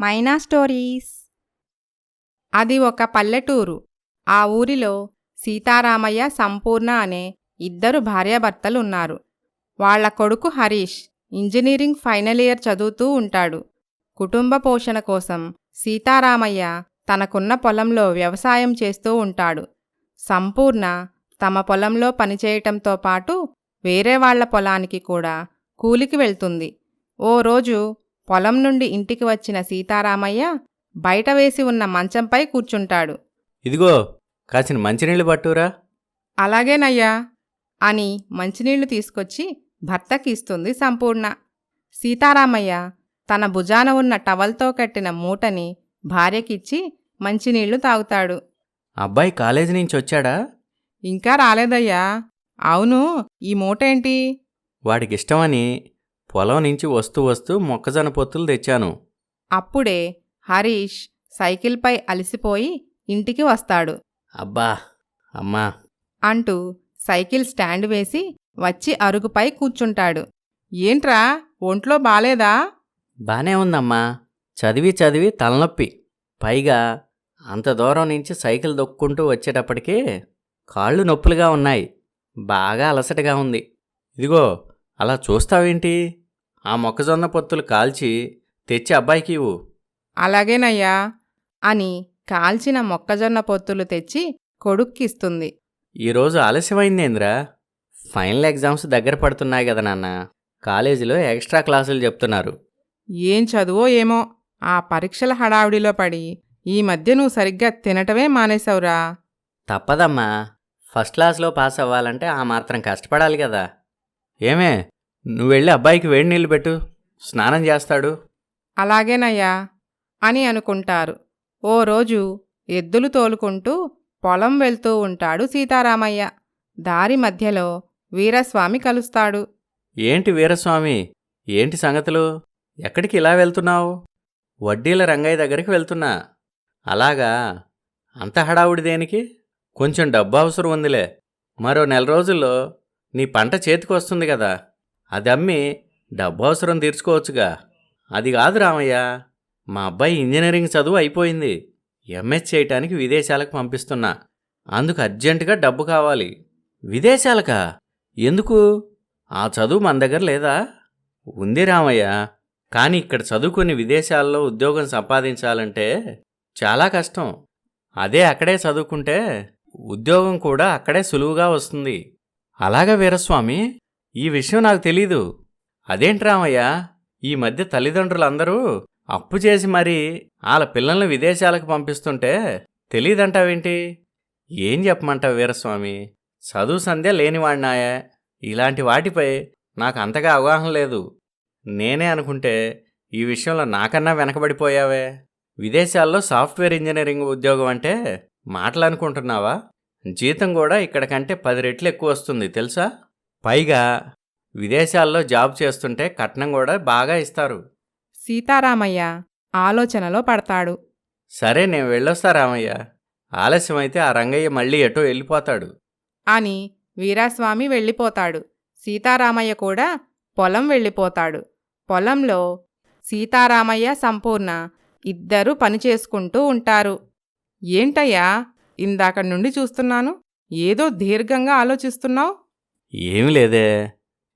మైనా stories. అది ఒక పల్లెటూరు. ఆ ఊరిలో సీతారామయ్య సంపూర్ణ అనే ఇద్దరు భార్యాభర్తలు ఉన్నారు వాళ్ళ కొడుకు హరీష్ ఇంజనీరింగ్ ఫైనల్ ఇయర్ చదువుతూ ఉంటాడు. కుటుంబ పోషణ కోసం సీతారామయ్య తనకున్న పొలంలో వ్యవసాయం చేస్తూ ఉంటాడు. సంపూర్ణ తమ పొలంలో పనిచేయటంతో పాటు వేరే వాళ్ళ పొలానికి కూడా కూలికి వెళ్తుంది. ఓ రోజు పొలం నుండి ఇంటికి వచ్చిన సీతారామయ్య బయట వేసి ఉన్న మంచంపై కూర్చుంటాడు. ఇదిగో కాసిన మంచినీళ్ళు పట్టురా. అలాగేనయ్యా అని మంచినీళ్ళు తీసుకొచ్చి భర్తకి ఇస్తుంది సంపూర్ణ. సీతారామయ్య తన భుజాన ఉన్న టవల్తో కట్టిన మూటని భార్యకిచ్చి మంచినీళ్ళు తాగుతాడు. అబ్బాయి కాలేజీ నుంచి వచ్చాడా? ఇంకా రాలేదయ్యా. అవును ఈ మూటేంటి? వాడికిష్టమని పొలం నుంచి వస్తూ వస్తూ మొక్కజొన్న పొత్తులు తెచ్చాను. అప్పుడే హరీష్ సైకిల్పై అలసిపోయి ఇంటికి వస్తాడు. అబ్బా అమ్మా. అంటూ సైకిల్ స్టాండ్ వేసి వచ్చి అరుగుపై కూర్చుంటాడు. ఏంట్రా ఒంట్లో బాలేదా? బానే ఉందమ్మా. చదివి చదివి తలనొప్పి. పైగా అంత దూరం నుంచి సైకిల్ దొక్కుంటూ వచ్చేటప్పటికే కాళ్ళు నొప్పులుగా ఉన్నాయి. బాగా అలసటగా ఉంది. ఇదిగో అలా చూస్తావేంటి? ఆ మొక్కజొన్న పొత్తులు కాల్చి తెచ్చి అబ్బాయికి ఇవ్వు. అలాగేనయ్యా అని కాల్చిన మొక్కజొన్న పొత్తులు తెచ్చి కొడుక్కిస్తుంది. ఈరోజు ఆలస్యమైందేంద్రా? ఫైనల్ ఎగ్జామ్స్ దగ్గర పడుతున్నాయి కదా నాన్న. కాలేజీలో ఎక్స్ట్రా క్లాసులు చెప్తున్నారు. ఏం చదువో ఏమో ఆ పరీక్షల హడావుడిలో పడి ఈ మధ్య నువ్వు సరిగ్గా తినటమే మానేశావురా. తప్పదమ్మా. ఫస్ట్ క్లాస్లో పాస్ అవ్వాలంటే ఆ మాత్రం కష్టపడాలి కదా. ఏమే? నువ్వు వెళ్ళి అబ్బాయికి వేడి నీళ్ళు పెట్టు స్నానం చేస్తాడు. అలాగేనయ్యా అని అనుకుంటారు. ఓ రోజు ఎద్దులు తోలుకుంటూ పొలం వెళ్తూ ఉంటాడు సీతారామయ్య. దారి మధ్యలో వీరస్వామి కలుస్తాడు. ఏంటి వీరస్వామి? ఏంటి సంగతులు? ఎక్కడికి ఇలా వెళ్తున్నావు? వడ్డీల రంగయ్య దగ్గరికి వెళ్తున్నా. అలాగా? అంత హడావుడి దేనికి? కొంచెం డబ్బు అవసరం ఉందిలే. మరో నెల రోజుల్లో నీ పంట చేతికి వస్తుంది కదా. అది అమ్మి డబ్బు అవసరం తీర్చుకోవచ్చుగా. అది కాదు రామయ్య మా అబ్బాయి ఇంజనీరింగ్ చదువు అయిపోయింది. ఎంఎస్ చేయటానికి విదేశాలకు పంపిస్తున్నా. అందుకు అర్జెంటుగా డబ్బు కావాలి. విదేశాలకా? ఎందుకు? ఆ చదువు మన దగ్గర లేదా? ఉంది రామయ్య కానీ ఇక్కడ చదువుకుని విదేశాల్లో ఉద్యోగం సంపాదించాలంటే చాలా కష్టం. అదే అక్కడే చదువుకుంటే ఉద్యోగం కూడా అక్కడే సులువుగా వస్తుంది. అలాగా వీరస్వామి? ఈ విషయం నాకు తెలీదు. అదేంటి రామయ్య? ఈ మధ్య తల్లిదండ్రులందరూ అప్పు చేసి మరీ వాళ్ళ పిల్లల్ని విదేశాలకు పంపిస్తుంటే తెలీదంటావేంటి? ఏం చెప్పమంటావు వీరస్వామి? చదువు సంధ్య లేనివాడినాయే. ఇలాంటి వాటిపై నాకు అంతగా అవగాహన లేదు. నేనే అనుకుంటే ఈ విషయంలో నాకన్నా వెనకబడిపోయావే. విదేశాల్లో సాఫ్ట్వేర్ ఇంజనీరింగ్ ఉద్యోగం అంటే మాటలు అనుకుంటున్నావా? జీతం కూడా ఇక్కడ కంటే పది రెట్లు ఎక్కువ వస్తుంది తెలుసా? పైగా విదేశాల్లో జాబ్ చేస్తుంటే కట్నం కూడా బాగా ఇస్తారు. సీతారామయ్య ఆలోచనలో పడతాడు. సరే నేను వెళ్ళొస్తా రామయ్య. ఆలస్యమైతే ఆ రంగయ్య మళ్ళీ ఎటో వెళ్ళిపోతాడు. అని వీరాస్వామి వెళ్ళిపోతాడు. సీతారామయ్య కూడా పొలం వెళ్ళిపోతాడు. పొలంలో సీతారామయ్య సంపూర్ణ ఇద్దరూ పనిచేసుకుంటూ ఉంటారు. ఏంటయ్యా ఇందాక నుండి చూస్తున్నాను ఏదో దీర్ఘంగా ఆలోచిస్తున్నావు? ఏమి లేదే.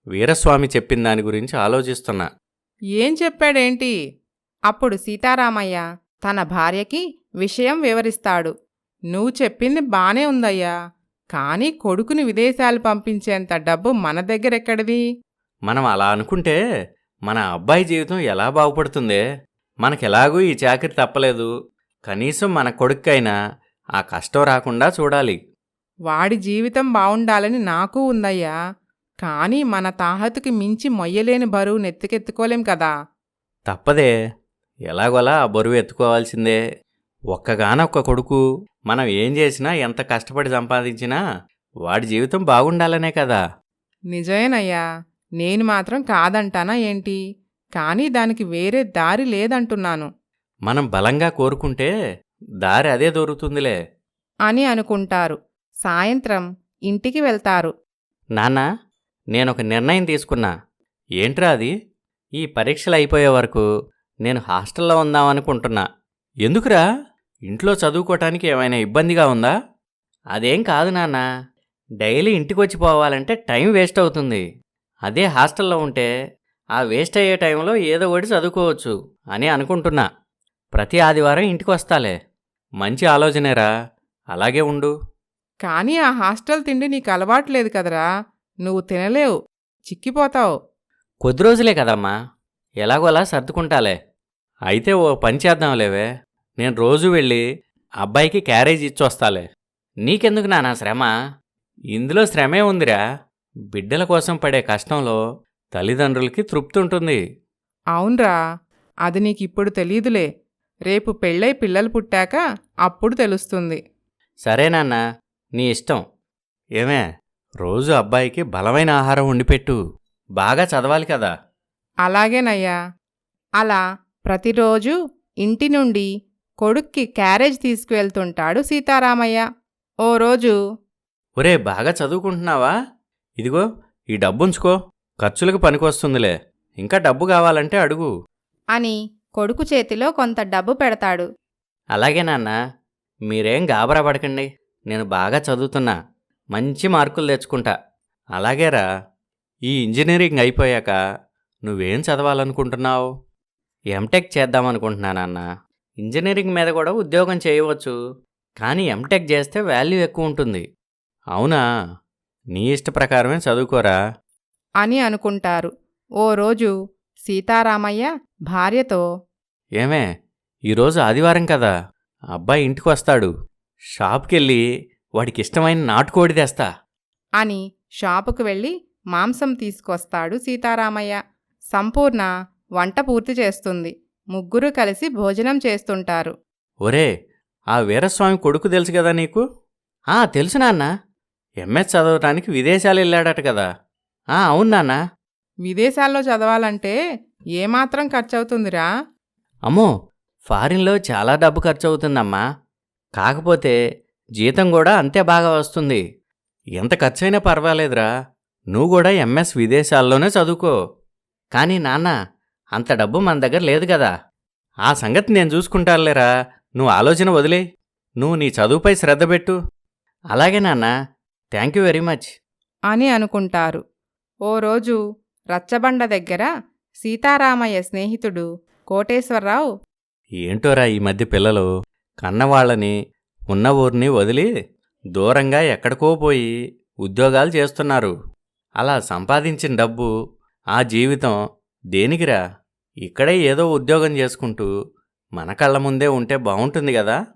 వీరస్వామి చెప్పిన దాని గురించి ఆలోచిస్తున్నా. ఏం చెప్పాడేంటి? అప్పుడు సీతారామయ్య తన భార్యకి విషయం వివరిస్తాడు. నువ్వు చెప్పింది బానే ఉందయ్యా. కానీ కొడుకుని విదేశాలు పంపించేంత డబ్బు మన దగ్గరెక్కడిది మనం అలా అనుకుంటే మన అబ్బాయి జీవితం ఎలా బాగుపడుతుందే? మనకెలాగూ ఈ చాకరి తప్పలేదు. కనీసం మన కొడుక్కైనా ఆ కష్టం రాకుండా చూడాలి. వాడి జీవితం బావుండాలని నాకు ఉందయ్యా. కానీ మన తాహతుకి మించి మొయ్యలేని బరువు నెత్తికెత్తుకోలేం కదా. తప్పదే. ఎలాగోలా ఆ బరువు ఎత్తుకోవాల్సిందే. ఒక్కగానొక్క కొడుకు మనం ఏం చేసినా ఎంత కష్టపడి సంపాదించినా వాడి జీవితం బాగుండాలనే కదా. నిజమేనయ్యా. నేను మాత్రం కాదంటానా ఏంటి? కానీ దానికి వేరే దారి లేదంటున్నాను. మనం బలంగా కోరుకుంటే దారి అదే దొరుకుతుందిలే. అని అనుకుంటారు. సాయంత్రం ఇంటికి వెళ్తారు. నాన్న నేనొక నిర్ణయం తీసుకున్నా. ఏంట్రా అది? ఈ పరీక్షలు అయిపోయే వరకు నేను హాస్టల్లో ఉందామనుకుంటున్నా. ఎందుకురా? ఇంట్లో చదువుకోవటానికి ఏమైనా ఇబ్బందిగా ఉందా? అదేం కాదు నాన్న. డైలీ ఇంటికి వచ్చి పోవాలంటే టైం వేస్ట్ అవుతుంది. అదే హాస్టల్లో ఉంటే ఆ వేస్ట్ అయ్యే టైంలో ఏదో ఒకటి చదువుకోవచ్చు అని అనుకుంటున్నా. ప్రతి ఆదివారం ఇంటికి వస్తాలే మంచి ఆలోచనేరా. అలాగే ఉండు. కానీ ఆ హాస్టల్ తిండి నీకు అలవాట్లేదు కదరా. నువ్వు తినలేవు. చిక్కిపోతావు. కొద్ది రోజులే కదమ్మా. ఎలాగోలా సర్దుకుంటాలే. అయితే ఓ పని చేద్దాంలేవే. నేను రోజు వెళ్ళి అబ్బాయికి క్యారేజ్ ఇచ్చొస్తాలే. నీకెందుకు నానా శ్రమ? ఇందులో శ్రమే ఉందిరా. బిడ్డల కోసం పడే కష్టంలో తల్లిదండ్రులకి తృప్తి ఉంటుంది. అవునరా. అది నీకిప్పుడు తెలీదులే. రేపు పెళ్ళై పిల్లలు పుట్టాక అప్పుడు తెలుస్తుంది. సరే నాన్న. నీ ఇష్టం. ఏమే రోజు అబ్బాయికి బలమైన ఆహారం వండిపెట్టు. బాగా చదవాలి కదా. అలాగేనయ్యా. అలా ప్రతిరోజు ఇంటి నుండి కొడుక్కి క్యారేజ్ తీసుకువెళ్తుంటాడు సీతారామయ్య. ఓ రోజు ఒరే బాగా చదువుకుంటున్నావా? ఇదిగో ఈ డబ్బుంచుకో. ఖర్చులకు పనికొస్తుందిలే. ఇంకా డబ్బు కావాలంటే అడుగు. అని కొడుకు చేతిలో కొంత డబ్బు పెడతాడు. అలాగే నాన్న మీరేం గాబరా పడకండి నేను బాగా చదువుతున్నా మంచి మార్కులు తెచ్చుకుంటా. అలాగేరా ఈ ఇంజనీరింగ్ అయిపోయాక నువ్వేం చదవాలనుకుంటున్నావు? ఎంటెక్ చేద్దామనుకుంటున్నానన్న ఇంజనీరింగ్ మీద కూడా ఉద్యోగం చేయవచ్చు కానీ ఎంటెక్ చేస్తే వాల్యూ ఎక్కువ ఉంటుంది. అవునా? నీ ఇష్ట ప్రకారమే చదువుకోరా. అని అనుకుంటారు. ఓ రోజు సీతారామయ్య భార్యతో ఏమే ఈరోజు ఆదివారం కదా అబ్బాయి ఇంటికి వస్తాడు షాప్కెళ్ళి వాడికి ఇష్టమైన నాటుకోడి తెస్తా. అని షాపుకు వెళ్ళి మాంసం తీసుకొస్తాడు సీతారామయ్య. సంపూర్ణ వంట పూర్తి చేస్తుంది. ముగ్గురు కలిసి భోజనం చేస్తుంటారు. ఒరే ఆ వీరస్వామి కొడుకు తెలుసు కదా నీకు? ఆ తెలుసు నాన్న. ఎంఎస్ చదవటానికి విదేశాలు వెళ్ళాడట కదా. ఆ అవును నాన్న. విదేశాల్లో చదవాలంటే ఏమాత్రం ఖర్చవుతుందిరా? అమ్మో ఫారిన్లో చాలా డబ్బు ఖర్చు అవుతుందమ్మా కాకపోతే జీతం కూడా అంతే బాగా వస్తుంది. ఎంత ఖర్చైనా పర్వాలేదురా. నువ్వు కూడా ఎంఎస్ విదేశాల్లోనే చదువుకో. కానీ నాన్న అంత డబ్బు మన దగ్గర లేదు కదా. ఆ సంగతి నేను చూసుకుంటానులేరా. నువ్వు ఆలోచన వదిలే. నువ్వు నీ చదువుపై శ్రద్ధ పెట్టు. అలాగే నాన్న థ్యాంక్ యూ వెరీ మచ్ అని అనుకుంటారు. ఓ రోజు రచ్చబండ దగ్గర సీతారామయ్య స్నేహితుడు కోటేశ్వరరావు ఏంటోరా ఈ మధ్య పిల్లలు? కన్నవాళ్ళని ఉన్న ఊరిని వదిలి దూరంగా ఎక్కడికో పోయి ఉద్యోగాలు చేస్తున్నారు. అలా సంపాదించిన డబ్బు ఆ జీవితం దేనికిరా? ఇక్కడే ఏదో ఉద్యోగం చేసుకుంటూ మన కళ్ళ ముందే ఉంటే బాగుంటుంది కదా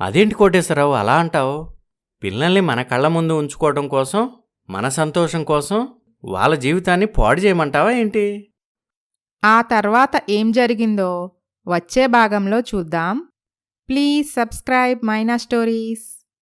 అదేంటి కోటేశ్వరరావు అలా అంటావు? పిల్లల్ని మన కళ్ళ ముందు ఉంచుకోవడం కోసం మన సంతోషం కోసం వాళ్ళ జీవితాన్ని పాడు చేయమంటావా ఏంటి? ఆ తర్వాత ఏం జరిగిందో వచ్చే భాగంలో చూద్దాం. Please subscribe Maina stories.